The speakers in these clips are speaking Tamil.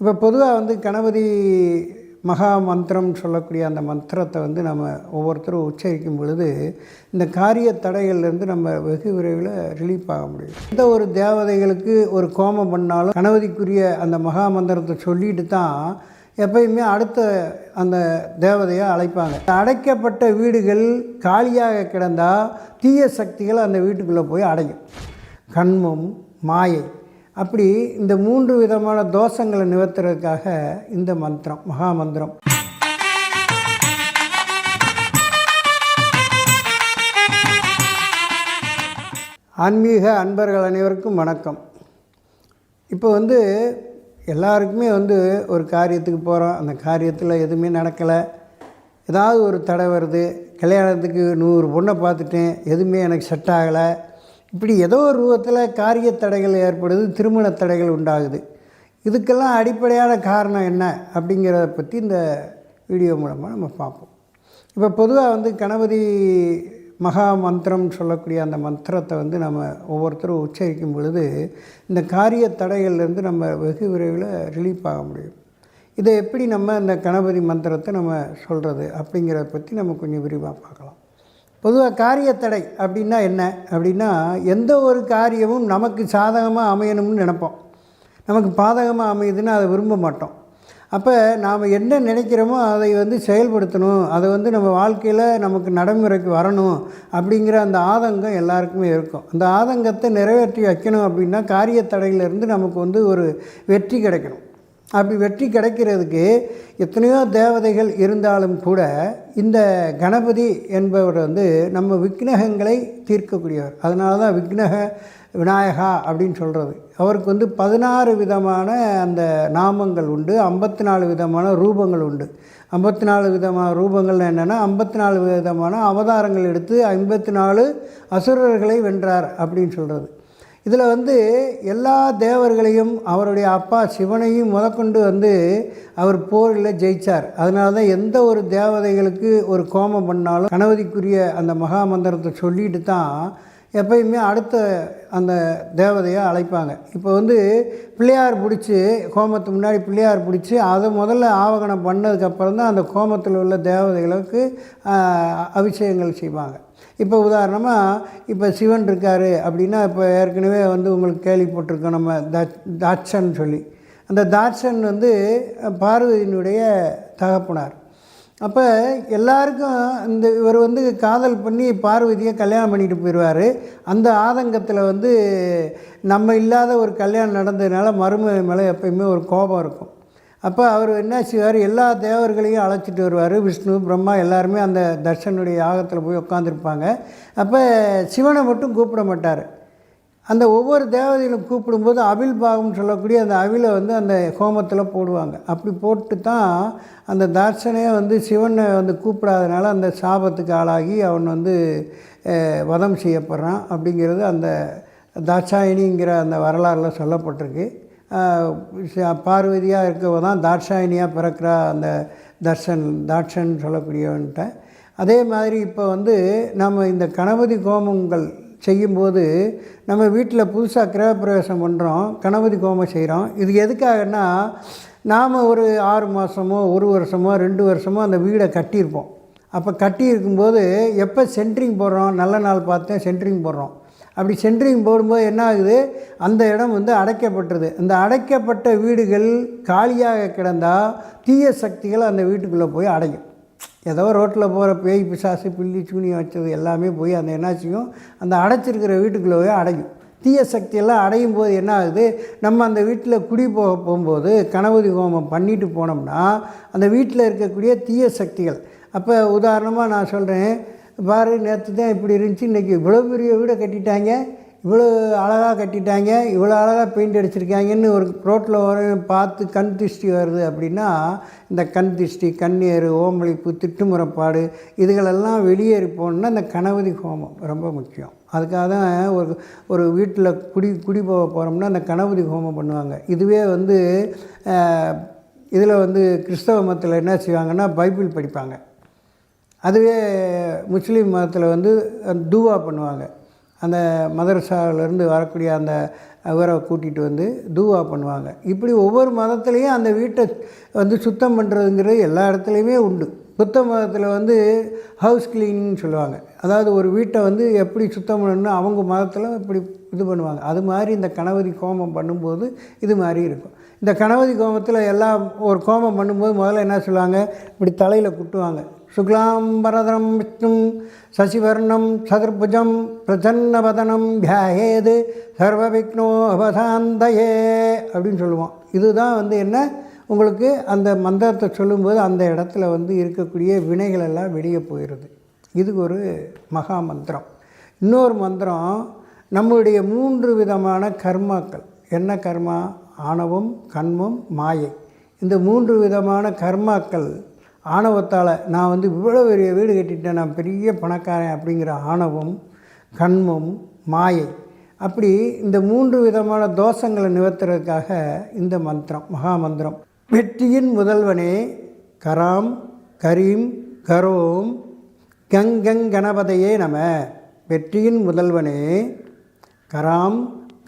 இப்போ பொதுவாக வந்து கணபதி மகா மந்திரம் சொல்லக்கூடிய அந்த மந்திரத்தை வந்து நம்ம ஒவ்வொருத்தரும் உச்சரிக்கும் பொழுது இந்த காரிய தடைகள்லேருந்து நம்ம வெகு விரைவில் ரிலீஃப் ஆக முடியும். எந்த ஒரு தேவதைகளுக்கு ஒரு கோமம் பண்ணாலும் கணபதிக்குரிய அந்த மகா மந்திரத்தை சொல்லிட்டு தான் எப்பயுமே அடுத்த அந்த தேவதையை அழைப்பாங்க. அடைக்கப்பட்ட வீடுகள் காலியாக கிடந்தால் தீய சக்திகள் அந்த வீட்டுக்குள்ளே போய் அடையும். கண்மம் மாயை அப்படி இந்த மூன்று விதமான தோஷங்களை நிவர்த்துறதுக்காக இந்த மந்திரம் மகா மந்திரம். ஆன்மீக அன்பர்கள் அனைவருக்கும் வணக்கம். இப்போ வந்து எல்லாருக்குமே வந்து ஒரு காரியத்துக்கு போகிறோம் அந்த காரியத்தில் எதுவுமே நடக்கலை. ஏதாவது ஒரு தடை வருது. கல்யாணத்துக்கு நூறு பொண்ணை பார்த்துட்டேன். எதுவுமே எனக்கு செட் ஆகலை. இப்படி ஏதோ ஒரு ரூபத்தில் காரிய தடைகள் ஏற்படுது திருமண தடைகள் உண்டாகுது. இதுக்கெல்லாம் அடிப்படையான காரணம் என்ன அப்படிங்கிறத பற்றி இந்த வீடியோ மூலமாக நம்ம பார்ப்போம். இப்போ பொதுவாக வந்து கணபதி மகா மந்திரம் சொல்லக்கூடிய அந்த மந்திரத்தை வந்து நம்ம ஒவ்வொருத்தரும் உச்சரிக்கும் பொழுது இந்த காரிய தடைகள்லேருந்து நம்ம வெகு விரைவில் ரிலீஃப் ஆக முடியும். இதை எப்படி நம்ம இந்த கணபதி மந்திரத்தை நம்ம சொல்கிறது அப்படிங்கிறத பற்றி நம்ம கொஞ்சம் விரிவாக பார்க்கலாம். பொதுவாக காரியத்தடை அப்படின்னா என்ன? அப்படின்னா எந்த ஒரு காரியமும் நமக்கு சாதகமாக அமையணும்னு நினைப்போம். நமக்கு பாதகமாக அமையுதுன்னு அதை விரும்ப மாட்டோம். அப்போ நாம் என்ன நினைக்கிறோமோ அதை வந்து செயல்படுத்தணும். அதை வந்து நம்ம வாழ்க்கையில் நமக்கு நடைமுறைக்கு வரணும் அப்படிங்கிற அந்த ஆதங்கம் எல்லாருக்குமே இருக்கும். அந்த ஆதங்கத்தை நிறைவேற்றி வைக்கணும் அப்படின்னா காரியத்தடையிலேருந்து நமக்கு வந்து ஒரு வெற்றி கிடைக்கணும். அப்படி வெற்றி கிடைக்கிறதுக்கு எத்தனையோ தேவதைகள் இருந்தாலும் கூட இந்த கணபதி என்பவர் வந்து நம்ம விக்னகங்களை தீர்க்கக்கூடியவர். அதனால தான் விக்னக விநாயகா அப்படின்னு சொல்கிறது அவருக்கு வந்து பதினாறு விதமான அந்த நாமங்கள் உண்டு. ஐம்பத்தி நாலு விதமான ரூபங்கள் உண்டு. ஐம்பத்தி நாலு விதமான ரூபங்கள்னு என்னென்னா ஐம்பத்தி நாலு விதமான அவதாரங்கள் எடுத்து ஐம்பத்தி நாலு அசுரர்களை வென்றார் அப்படின்னு சொல்கிறது இதில் வந்து எல்லா தேவர்களையும் அவருடைய அப்பா சிவனையும் முதற்கொண்டு வந்து அவர் போரில் ஜெயித்தார் அதனால தான் எந்த ஒரு தேவதைகளுக்கு ஒரு கோமம் பண்ணாலும் கணபதிக்குரிய அந்த மகா மந்திரத்தை சொல்லிட்டு தான் எப்பயுமே அடுத்த அந்த தேவதையை அழைப்பாங்க. இப்போ வந்து பிள்ளையார் பிடிச்சி கோமத்துக்கு முன்னாடி பிள்ளையார் பிடிச்சி அதை முதல்ல ஆவகணம் பண்ணதுக்கப்புறம் தான் அந்த கோமத்தில் உள்ள தேவதைகளுக்கு அபிஷேகங்கள் செய்வாங்க. இப்போ உதாரணமாக இப்போ சிவன் இருக்கார் அப்படின்னா இப்போ ஏற்கனவே வந்து உங்களுக்கு கேள்விப்பட்டிருக்கோம் நம்ம தாட்சன் சொல்லி. அந்த தாட்சன் வந்து பார்வதியினுடைய தகப்பனார். அப்போ எல்லாருக்கும் இந்த இவர் வந்து காதல் பண்ணி பார்வதியை கல்யாணம் பண்ணிட்டு போயிடுவார் அந்த ஆதங்கத்தில் வந்து நம்ம இல்லாத ஒரு கல்யாணம் நடந்ததுனால மருமலை மேலே எப்பயுமே ஒரு கோபம் இருக்கும். அப்போ அவர் என்ன செய்வார்? எல்லா தேவர்களையும் அழைச்சிட்டு வருவார். விஷ்ணு பிரம்மா எல்லாருமே அந்த தர்ஷனுடைய யாகத்தில் போய் உட்காந்துருப்பாங்க அப்போ சிவனை மட்டும் கூப்பிட மாட்டார். அந்த ஒவ்வொரு தேவதைகளும் கூப்பிடும்போது அவில் பாகம்னு சொல்லக்கூடிய அந்த அவிலை வந்து அந்த ஹோமத்தில் போடுவாங்க. அப்படி போட்டு தான் அந்த தர்ஷனே வந்து சிவனை வந்து கூப்பிடாதனால அந்த சாபத்துக்கு ஆளாகி அவன் வந்து வதம் செய்யப்படுறான் அப்படிங்கிறது அந்த தாட்சாயணிங்கிற அந்த வரலாறில் சொல்லப்பட்டிருக்கு. பார்வதியாக இருக்கவ தான் தாட்சாயணியாக பிறக்கிறா அந்த தர்ஷன் தாட்சன் சொல்லக்கூடியவன்ட்ட. அதே மாதிரி இப்போ வந்து நம்ம இந்த கணபதி கோமங்கள் செய்யும்போது நம்ம வீட்டில் புதுசாக கிரகப்பிரவேசம் பண்ணுறோம் கணபதி கோமம் செய்கிறோம் இது எதுக்காகன்னா நாம் ஒரு ஆறு மாதமோ ஒரு வருஷமோ ரெண்டு வருஷமோ அந்த வீடை கட்டியிருப்போம். அப்போ கட்டி இருக்கும்போது எப்போ சென்ட்ரிங் போடுறோம்? நல்ல நாள் பார்த்து சென்ட்ரிங் போடுறோம். அப்படி சென்ட்ரிங் போடும்போது என்ன ஆகுது அந்த இடம் வந்து அடைக்கப்பட்டது. அந்த அடைக்கப்பட்ட வீடுகள் காலியாக கிடந்தால் தீய சக்திகள் அந்த வீட்டுக்குள்ளே போய் அடையும். ஏதோ ரோட்டில் போகிற பேய் பிசாசு பில்லி சூனியம் வச்சது எல்லாமே போய் அந்த என்னாச்சியும் அந்த அடைச்சிருக்கிற வீட்டுக்குள்ளே போய் அடையும். தீய சக்தியெல்லாம் அடையும் போது என்ன ஆகுது நம்ம அந்த வீட்டில் குடி போக போகும்போது கணபதி ஹோமம் பண்ணிட்டு போனோம்னா அந்த வீட்டில் இருக்கக்கூடிய தீய சக்திகள். அப்போ உதாரணமாக நான் சொல்கிறேன் பாரு நேற்று தான் இப்படி இருந்துச்சு இன்றைக்கி இவ்வளோ பெரிய வீடை கட்டிட்டாங்க இவ்வளோ அழகாக கட்டிட்டாங்க இவ்வளோ அழகாக பெயிண்ட் அடிச்சிருக்காங்கன்னு ஒரு ரோட்டில் வர பார்த்து கண் திருஷ்டி வருது அப்படின்னா இந்த கண் திருஷ்டி கண்ணீர் ஓமளிப்பு திட்டுமுறைப்பாடு இதுகளெல்லாம் வெளியேறி போகணுன்னா இந்த கணபதி ஹோமம் ரொம்ப முக்கியம். அதுக்காக தான் ஒரு ஒரு வீட்டில் குடி குடி போக போகிறோம்னா அந்த கணபதி ஹோமம் பண்ணுவாங்க. இதுவே வந்து இதில் வந்து கிறிஸ்தவ மதத்தில் என்ன செய்வாங்கன்னா பைபிள் படிப்பாங்க. அதுவே முஸ்லீம் மதத்தில் வந்து தூவா பண்ணுவாங்க. அந்த மதரசாவிலேருந்து வரக்கூடிய அந்த அவரை கூட்டிகிட்டு வந்து தூவா பண்ணுவாங்க. இப்படி ஒவ்வொரு மதத்துலேயும் அந்த வீட்டை வந்து சுத்தம் பண்ணுறதுங்கிறது எல்லா இடத்துலையுமே உண்டு. புத்த மதத்தில் வந்து ஹவுஸ் கிளீனிங்னு சொல்லுவாங்க. அதாவது ஒரு வீட்டை வந்து எப்படி சுத்தம் பண்ணணும்னு அவங்க மதத்தில் இப்படி இது பண்ணுவாங்க. அது மாதிரி இந்த கணபதி கோமம் பண்ணும்போது இது மாதிரி இருக்கும். இந்த கணபதி கோமத்தில் எல்லாம் ஒரு கோமம் பண்ணும்போது முதல்ல என்ன சொல்லுவாங்க? இப்படி தலையில் குட்டுவாங்க. சுக்லாம் பரதரம் விஷ்ணு சசிவர்ணம் சதுர்புஜம் பிரசன்னவதனம் தியாயேது சர்வவிக்னோ அவசாந்தயே அப்படின்னு சொல்லுவோம். இதுதான் வந்து என்ன? உங்களுக்கு அந்த மந்திரத்தை சொல்லும்போது அந்த இடத்துல வந்து இருக்கக்கூடிய வினைகள் எல்லாம் வெளியே போயிடுது. இதுக்கு ஒரு மகா மந்திரம். இன்னொரு மந்திரம் நம்மளுடைய மூன்று விதமான கர்மாக்கள். என்ன கர்மா? ஆணவம் கண்மம் மாயை. இந்த மூன்று விதமான கர்மாக்கள் ஆணவத்தால் நான் வந்து இவ்வளோ பெரிய வீடு கட்டிட்டேன் நான் பெரிய பணக்காரன் அப்படிங்கிற ஆணவம் கண்மம் மாயை அப்படி இந்த மூன்று விதமான தோஷங்களை நிவர்த்துறதுக்காக இந்த மந்திரம் மகா மந்திரம். வெற்றியின் முதல்வனே கராம் கரீம் கரோம் கங்கங் கணபதையே நம. வெற்றியின் முதல்வனே கராம்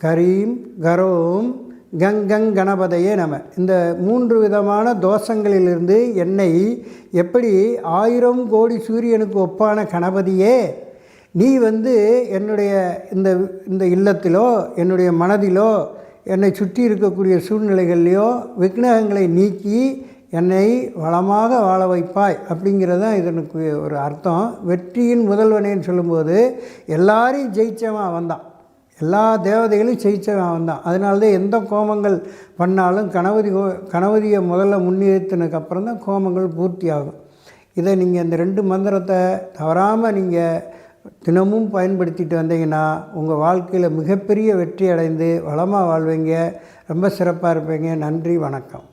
கரீம் கரோம் கங்கங் கணபதையே நம. இந்த மூன்று விதமான தோஷங்களிலிருந்து என்னை எப்படி ஆயிரம் கோடி சூரியனுக்கு ஒப்பான கணபதியே நீ வந்து என்னுடைய இந்த இந்த இல்லத்திலோ என்னுடைய மனதிலோ என்னை சுற்றி இருக்கக்கூடிய சூழ்நிலைகள்லையோ விக்னகங்களை நீக்கி என்னை வளமாக வாழ வைப்பாய் அப்படிங்கிறது தான் இதனுக்கு ஒரு அர்த்தம். வெற்றியின் முதல்வனேன்னு சொல்லும்போது எல்லாரையும் ஜெயித்தவன் வந்தான் எல்லா தேவதைகளையும் ஜெயித்தவன் அவன் தான் அதனால தான் எந்த கோமங்கள் பண்ணாலும் கணபதி கோ கணபதியை முதல்ல முன்னிறுத்தினதுக்கப்புறம் தான் கோமங்கள் பூர்த்தி ஆகும் இதை நீங்கள் இந்த ரெண்டு மந்திரத்தை தவறாமல் நீங்கள் தினமும் பயன்படுத்திட்டு வந்தீங்கன்னா உங்கள் வாழ்க்கையில் மிகப்பெரிய வெற்றி அடைந்து வளமாக வாழ்வீங்க. ரொம்ப சிறப்பாக இருப்பீங்க. நன்றி வணக்கம்.